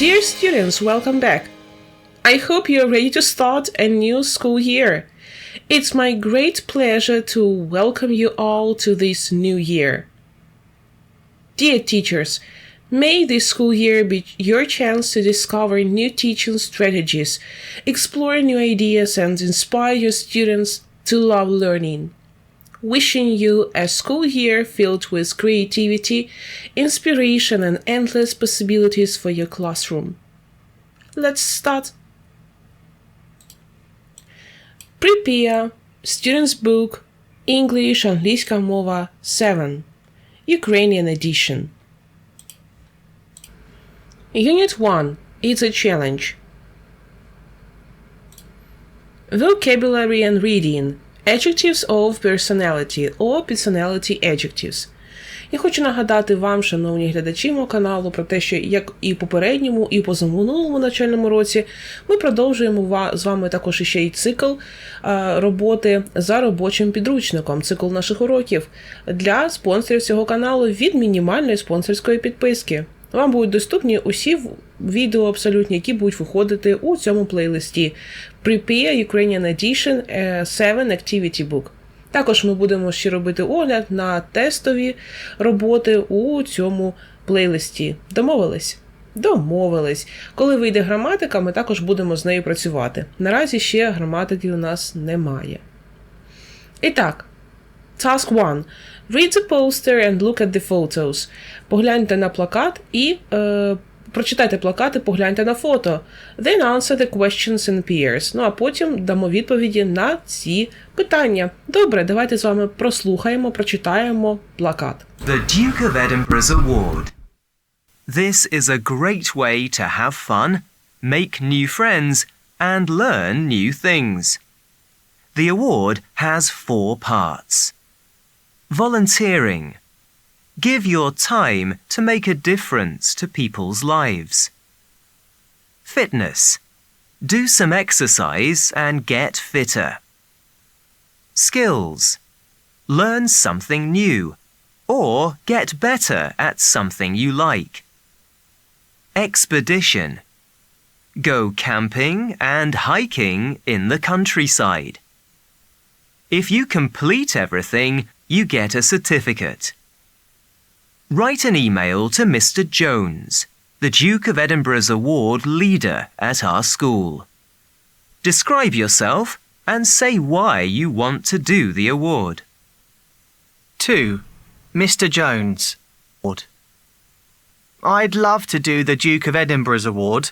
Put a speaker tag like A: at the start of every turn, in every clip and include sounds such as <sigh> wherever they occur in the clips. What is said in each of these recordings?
A: Dear students, welcome back. I hope you're ready to start a new school year. It's my great pleasure to welcome you all to this new year. Dear teachers, may this school year be your chance to discover new teaching strategies, explore new ideas, and inspire your students to love learning Wishing you a school year filled with creativity, inspiration, and endless possibilities for your classroom. Let's start. Prepare Student's Book English Англійська мова 7 Ukrainian edition. Unit 1 It's a challenge. Vocabulary and reading. Adjectives of personality or personality adjectives. Я хочу нагадати вам, шановні глядачі мого каналу, про те, що як і попередньому, і позаминулому навчальному році ми продовжуємо з вами також ще й цикл роботи за робочим підручником, цикл наших уроків для спонсорів цього каналу від мінімальної спонсорської підписки. Вам будуть доступні усі відео абсолютні, які будуть виходити у цьому плейлисті Prepare Ukrainian Edition е, 7 Activity Book. Також ми будемо ще робити огляд на тестові роботи у цьому плейлисті. Домовились? Домовились. Коли вийде граматика, ми також будемо з нею працювати. Наразі ще граматики у нас немає. І так, Task 1. Read the poster and look at the photos. Погляньте на плакат і е, прочитайте плакати, погляньте на фото. Then answer the questions in pairs. Ну а потім дамо відповіді на ці питання. Добре, давайте з вами прослухаємо, прочитаємо плакат.
B: The Duke of Edinburgh's Award. This is a great way to have fun, make new friends, and learn new things. The award has four parts. Volunteering. Give your time to make a difference to people's lives. Fitness. Do some exercise and get fitter. Skills. Learn something new or get better at something you like. Expedition. Go camping and hiking in the countryside. If you complete everything, you get a certificate. Write an email to Mr. Jones, the Duke of Edinburgh's award leader at our school. Describe yourself and say why you want to do the award.
C: 2. Mr. Jones. Award. I'd love to do the Duke of Edinburgh's Award.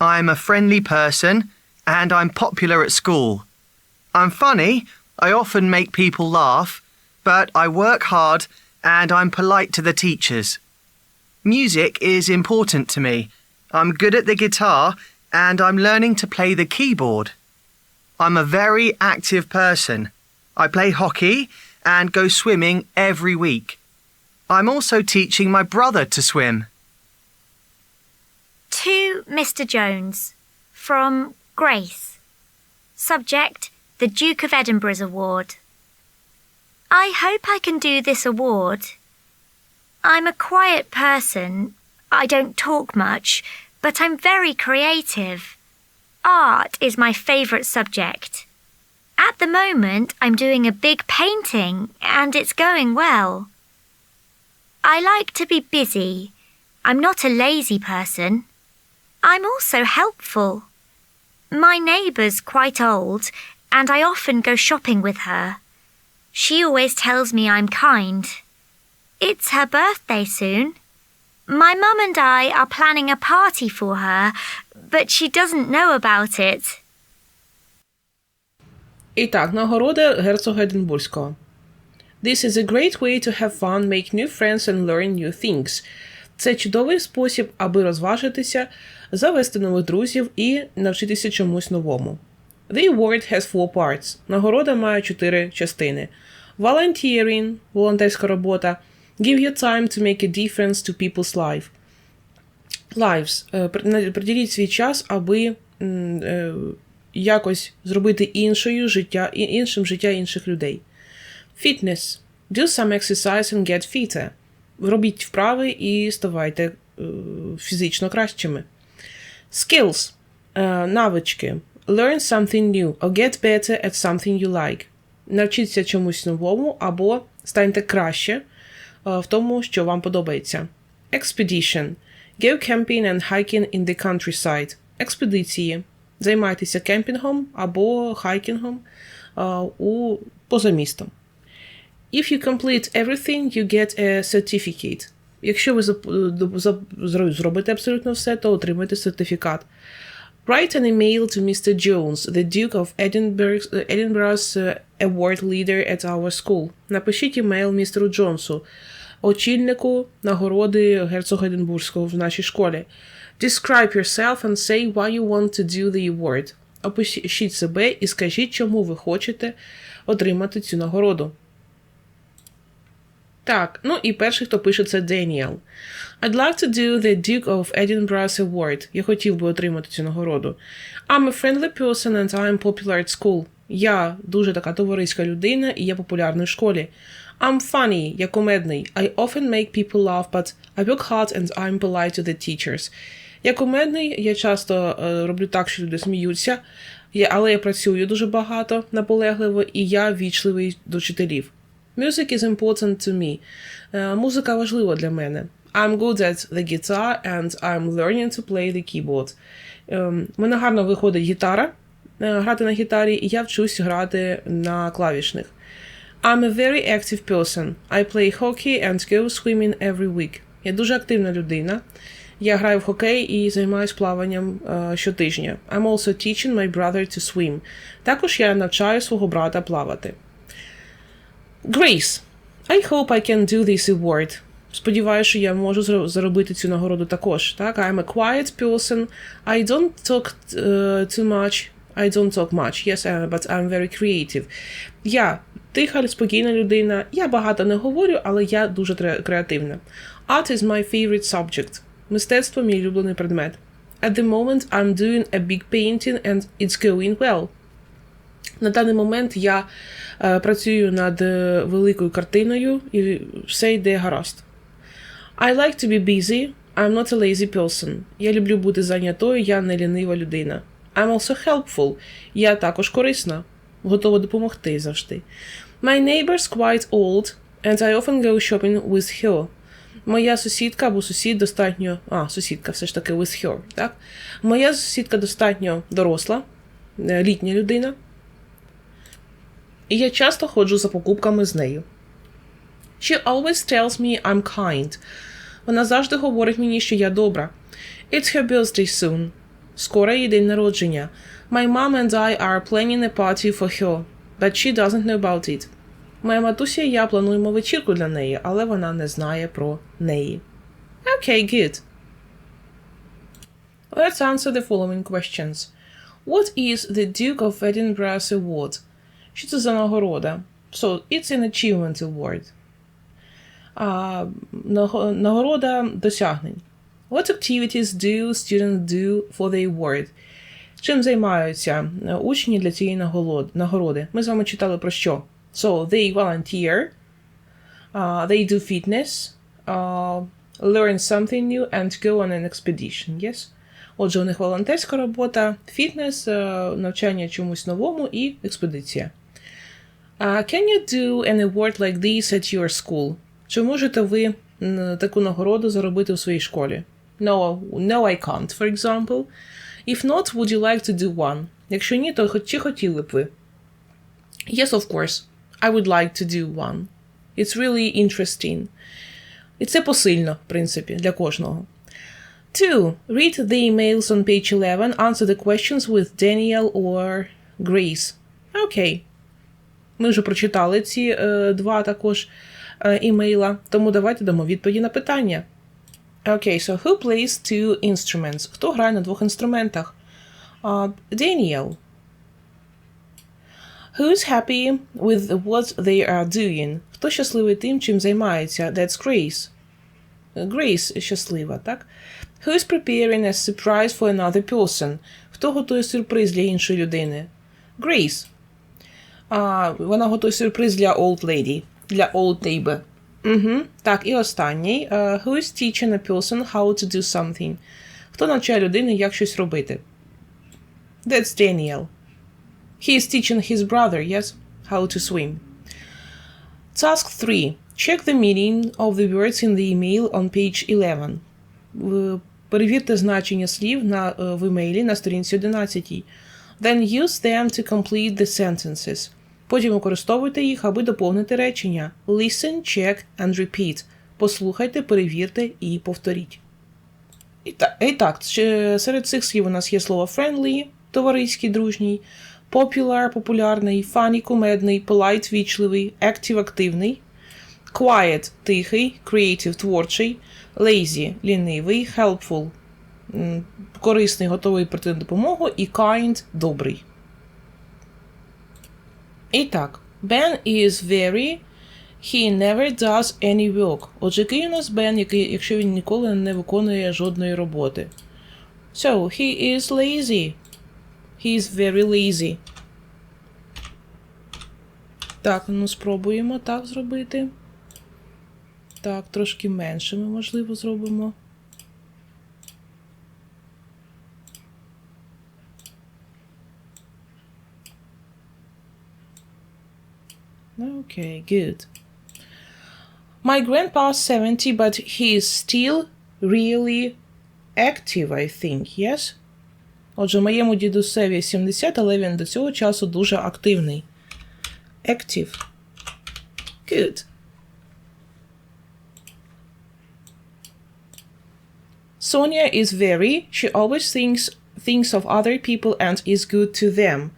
C: I'm a friendly person and I'm popular at school. I'm funny, I often make people laugh, but I work hard and I'm polite to the teachers. Music is important to me. I'm good at the guitar and I'm learning to play the keyboard. I'm a very active person. I play hockey and go swimming every week. I'm also teaching my brother to swim.
D: To Mr. Jones from Grace. Subject The Duke of Edinburgh's Award. I hope I can do this award. I'm a quiet person. I don't talk much, but I'm very creative. Art is my favourite subject. At the moment, I'm doing a big painting and it's going well. I like to be busy. I'm not a lazy person. I'm also helpful. My neighbour's quite old, and I often go shopping with her. She always tells me I'm kind. It's her birthday soon. My mum and I are planning a party for her, but she doesn't know about it.
A: І так, нагорода герцога Единбурзького. This is a great way to have fun, make new friends and learn new things. Це чудовий спосіб, аби розважитися, завести нових друзів і навчитися чомусь новому. The award has four parts. Нагорода має чотири частини. Volunteering – волонтерська робота. Give your time to make a difference to people's life. Lives. Е, Приділіть свій час, аби е, якось зробити іншою життя, іншим життя інших людей. Fitness. Do some exercise and get fitter. Робіть вправи і ставайте е, фізично кращими. Skills навички. Learn something new or get better at something you like. Навчіться чомусь новому або станьте краще е, в тому, що вам подобається. Expedition. Go camping and hiking in the countryside. Експедиції. Займайтеся кемпінгом або хайкінгом е, у поза містом. If you complete everything, you get a certificate. Якщо ви зробите абсолютно все, то отримаєте сертифікат. Write an email to Mr. Jones, the Duke of Edinburgh, Edinburgh's uh, award leader at our school. Напишіть імейл містеру Джонсу, очільнику нагороди герцога Единбурзького в нашій школі. Describe yourself and say why you want to do the award. Опишіть себе і скажіть, чому ви хочете отримати цю нагороду. Так, ну і перший, хто пише, це Деніел. I'd like to do the Duke of Edinburgh's Award. Я хотів би отримати цю нагороду. I'm a friendly person and I'm popular at school. Я дуже така товариська людина і я популярний в школі. I'm funny, я комедний. I often make people laugh, but I work hard and I'm polite to the teachers. Я комедний, я часто е, роблю так, що люди сміються, але я працюю дуже багато, наполегливо, і я вічливий до вчителів. Music is important to me. Е, музика важлива для мене. I'm good at the guitar and I'm learning to play the keyboard. Ем, мене гарно виходить гітара, е, грати на гітарі, і я вчусь грати на клавішних. I'm a very active person. I play hockey and go swimming every week. Я дуже активна людина. Я граю в хокей і займаюся плаванням е, щотижня. I'm also teaching my brother to swim. Також я навчаю свого брата плавати. Grace. I hope I can do this award. Сподіваюся, що я можу зро- заробити цю нагороду також. Так, I'm a quiet person. I don't talk uh, too much. I don't talk much. Yes, uh, but I'm very creative. Я тиха, спокійна людина. Я багато не говорю, але я дуже тре- креативна. Art is my favorite subject. Мистецтво мій улюблений предмет. At the moment I'm doing a big painting and it's going well. На даний момент я е, працюю над е, великою картиною і все йде гаразд. I like to be busy. I'm not a lazy person. Я люблю бути зайнятою, я не лінива людина. I'm also helpful. Я також корисна. Готова допомогти завжди. My neighbor's quite old, and I often go shopping with her. Моя сусідка або сусід достатньо. А, сусідка все ж таки with her, так? Моя сусідка достатньо доросла, е, літня людина. І я часто ходжу за покупками з нею. She always tells me I'm kind. Вона завжди говорить мені, що я добра. It's her birthday soon. Скоро її день народження. My mom and I are planning a party for her, but she doesn't know about it. Моя матуся і я плануємо вечірку для неї, але вона не знає про неї. Okay, good. Let's answer the following questions. What is the Duke of Edinburgh's Award? Що це за нагорода? So, it's an achievement award. А, нагорода досягнень. What activities do students do for the award? Чим займаються е, учні для цієї нагороди? Ми з вами читали про що? So, they volunteer, uh, they do fitness, uh, learn something new and go on an expedition, yes? Отже, у них волонтерська робота, фітнес, е, навчання чомусь новому і експедиція. Uh, can you do an award like this at your school? Чи можете ви м, таку нагороду заробити у своїй школі? No, no, I can't, for example. If not, would you like to do one? Якщо ні, то хоч- чи хотіли б ви? Yes, of course. I would like to do one. It's really interesting. І це посильно, в принципі, для кожного. 2. Read the emails on page 11. Answer the questions with Daniel or Grace. Окей. Ми вже прочитали ці е, два також е, імейла, тому давайте дамо відповіді на питання. Окей, so who plays two instruments? Хто грає на двох інструментах? Uh, Daniel. Who's happy with what they are doing? Хто щасливий тим, чим займається? That's Grace. Grace щаслива, так? Who's preparing a surprise for another person? Хто готує сюрприз для іншої людини? Grace. А, вона готує сюрприз для old lady, для old neighbor. Угу. Так, і останній. Uh, who is teaching a person how to do something? Хто навчає людини, як щось робити? That's Daniel. He is teaching his brother, yes, how to swim. Task 3. Check the meaning of the words in the email on page 11. Перевірте значення слів на, е, в емейлі на сторінці 11. Then use them to complete the sentences. Потім використовуйте їх, аби доповнити речення. Listen, check and repeat. Послухайте, перевірте і повторіть. І так, і так, серед цих слів у нас є слово friendly, товариський, дружній, popular, популярний, funny, кумедний, polite, вічливий, active, активний, quiet, тихий, creative, творчий, lazy, лінивий, helpful, корисний, готовий прийти на допомогу, і kind, добрий. І так, Ben is very He never does any work. Отже, який у нас Бен, якщо він ніколи не виконує жодної роботи. So, he is lazy. He is very lazy. Так, ну спробуємо так зробити. Так, трошки менше ми, можливо, зробимо. Okay, good. My grandpa's 70, but he is still really active, I think, yes? Отже, моєму дідусеві 70, але він до цього часу дуже активний. Active. Good. Sonia is very, she always thinks thinks of other people and is good to them.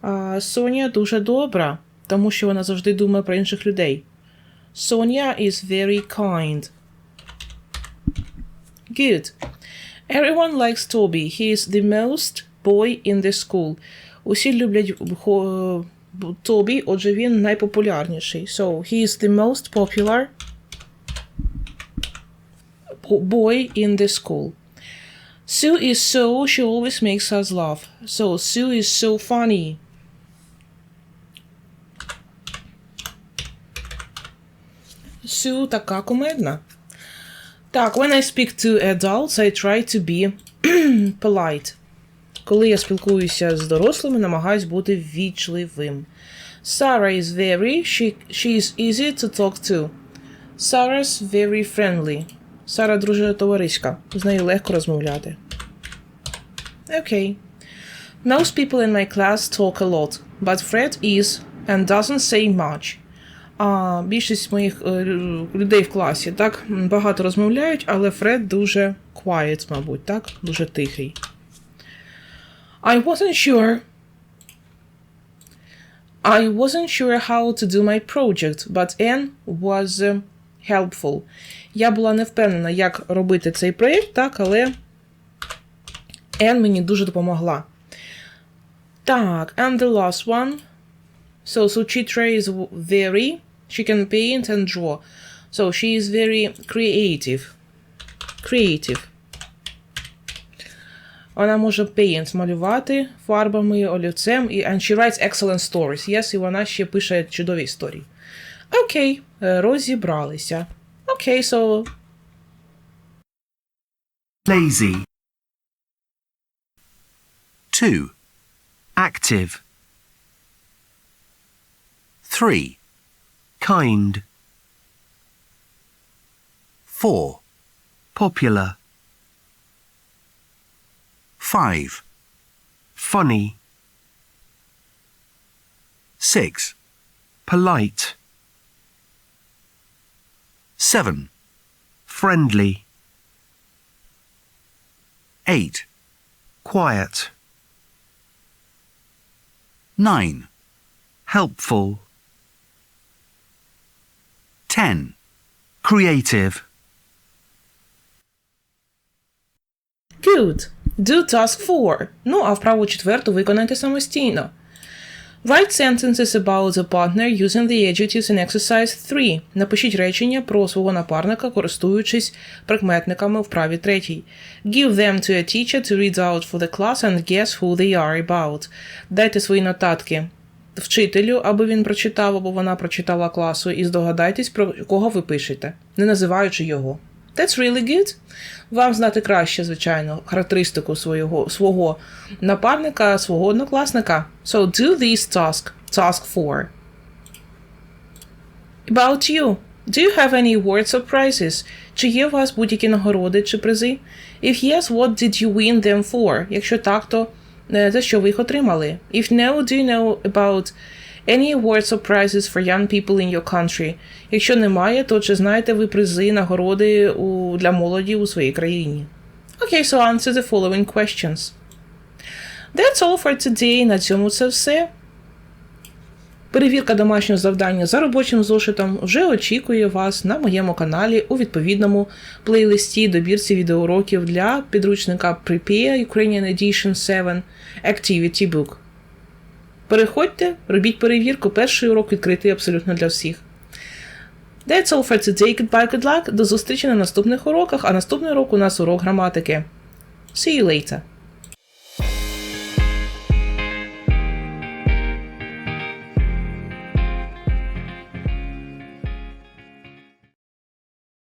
A: А, Соня дуже добра, тому що вона завжди думає про інших людей. Sonia is very kind. Good. Everyone likes Toby. He is the most boy in the school. Усі люблять хо- б- Тобі, отже він найпопулярніший. So, he is the most popular po- boy in the school. Sue is so, she always makes us laugh. So, Sue is so funny. Sue така кумедна. Так, when I speak to adults, I try to be <clears throat> polite. Коли я спілкуюся з дорослими, намагаюсь бути ввічливим. Sarah is very, she, she is easy to talk to. Sarah's very friendly. Сара дуже товариська. З нею легко розмовляти. Okay. Most people in my class talk a lot, but Fred is and doesn't say much. А більшість моїх е, людей в класі так багато розмовляють, але Фред дуже quiet, мабуть, так? Дуже тихий. I wasn't sure. I wasn't sure how to do my project, but Anne was uh, helpful. Я була не впевнена, як робити цей проєкт, так, але Anne мені дуже допомогла. Так, and the last one. So Suchitra is w- very, she can paint and draw. So she is very creative. Creative. Вона може paint малювати фарбами, олівцем, і and she writes excellent stories. Yes, і вона ще пише чудові історії. Окей, е, розібралися. Окей, so
E: lazy, 2,
C: Active.
E: 3,
C: Kind.
E: 4,
C: Popular.
E: 5,
C: Funny.
E: 6,
C: Polite.
E: 7,
C: Friendly.
E: 8,
C: Quiet.
E: 9,
C: Helpful.
E: 10.
C: Creative.
A: Good. Do task 4. Ну, а вправу четверту виконайте самостійно. Write sentences about a partner using the adjectives in exercise 3. Напишіть речення про свого напарника, користуючись прикметниками в вправі третій. Give them to a teacher to read out for the class and guess who they are about. Дайте свої нотатки вчителю, аби він прочитав або вона прочитала класу, і здогадайтесь, про кого ви пишете, не називаючи його. That's really good. Вам знати краще, звичайно, характеристику свого, свого напарника, свого однокласника. So do this task. Task 4. About you. Do you have any awards or prizes? Чи є у вас будь-які нагороди чи призи? If yes, what did you win them for? Якщо так, то за що ви їх отримали? If no, do you know about any awards or prizes for young people in your country? Якщо немає, то чи знаєте ви призи, нагороди у, для молоді у своїй країні? Okay, so answer the following questions. That's all for today. На цьому це все. Перевірка домашнього завдання за робочим зошитом вже очікує вас на моєму каналі у відповідному плейлисті добірці відеоуроків для підручника Prepare Ukrainian Edition 7 Activity Book. Переходьте, робіть перевірку. Перший урок відкритий абсолютно для всіх. That's all for today. Goodbye, good luck. До зустрічі на наступних уроках, а наступний урок у нас урок граматики. See you later.